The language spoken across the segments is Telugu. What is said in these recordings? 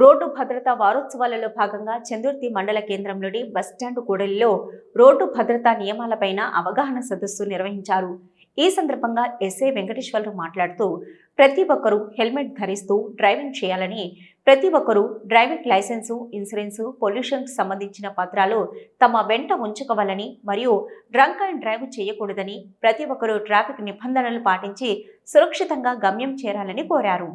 రోడ్డు భద్రతా వారోత్సవాలలో భాగంగా చందుర్తి మండల కేంద్రంలోని బస్టాండ్ కూడలిలో రోడ్డు భద్రతా నియమాలపైన అవగాహన సదస్సు నిర్వహించారు. ఈ సందర్భంగా ఎస్ఏ వెంకటేశ్వరరావు మాట్లాడుతూ ప్రతి ఒక్కరూ హెల్మెట్ ధరిస్తూ డ్రైవింగ్ చేయాలని ప్రతి ఒక్కరూ డ్రైవింగ్ లైసెన్సు ఇన్సూరెన్సు పొల్యూషన్కు సంబంధించిన పత్రాలు తమ వెంట ఉంచుకోవాలని మరియు డ్రంక్ అండ్ డ్రైవ్ చేయకూడదని ప్రతి ఒక్కరూ ట్రాఫిక్ నిబంధనలు పాటించి సురక్షితంగా గమ్యం చేరాలని కోరారు.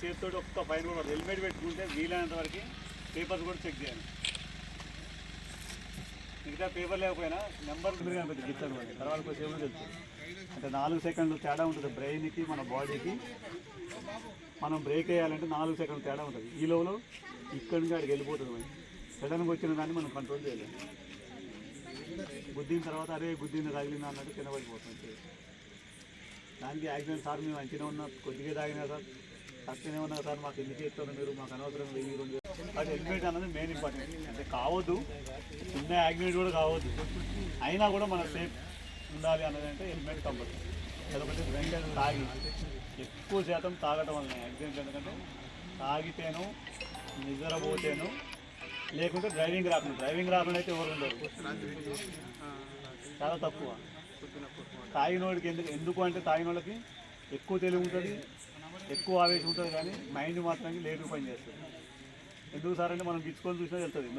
చేతితో ఒక్క ఫైన్ కూడా హెల్మెట్ పెట్టుకుంటే వీలైనంత వరకు పేపర్స్ కూడా చెక్ చేయాలి. మిగతా పేపర్ లేకపోయినా నెంబర్ కనిపిస్తుంది గిట్టాడు తర్వాత కొంచెం ఏమో తెలుస్తుంది. అంటే నాలుగు సెకండ్లు తేడా ఉంటుంది బ్రెయిన్కి మన బాడీకి. మనం బ్రేక్ వేయాలంటే నాలుగు సెకండ్లు తేడా ఉంటుంది. ఈ లోపల ఇక్కడి నుంచి అక్కడికి వెళ్ళిపోతుంది మరి. సడన్గా వచ్చిన దాన్ని మనం కంట్రోల్ చేయలేము. గుద్దిన తర్వాత అరే గుద్దిన తగిలిందా అన్నట్టు కింద పడిపోతుంది. దానికి యాక్సిడెంట్ సార్ మేము మంచిగా ఉన్నా. కొద్దిగా తాగినా సార్. తక్కువనే ఉన్నా సార్. మాకు ఎందుకు ఇస్తారు మీరు? మాకు అనవసరం వెయ్యి రెండు అది హెల్మెట్ అన్నది మెయిన్ ఇంపార్టెంట్ అంటే కావద్దు. చిన్న యాక్సిడెంట్ కూడా కావద్దు. అయినా కూడా మన సేఫ్ ఉండాలి అన్నది అంటే హెల్మెట్ కంపల్సరీ. లేకపోతే డ్రింక్ తాగి ఎక్కువ శాతం తాగటం వల్ల యాక్సిడెంట్ ఎందుకంటే తాగితేను నిద్రపోతేను లేకుంటే డ్రైవింగ్ రాకుండా. డ్రైవింగ్ రాకుండా అయితే ఎవరు ఉండరు. చాలా తక్కువ. తాగినోడికి ఎందుకు ఎందుకు అంటే తాగినోళ్ళకి ఎక్కువ తెలివి ఉంటుంది ఎక్కువ ఆవేశం ఉంటుంది కానీ మైండ్ మాత్రం లేటు పని చేస్తుంది. ఎందుకు సార్ అంటే మనం గిచ్చుకొని చూసినా వెళ్తుంది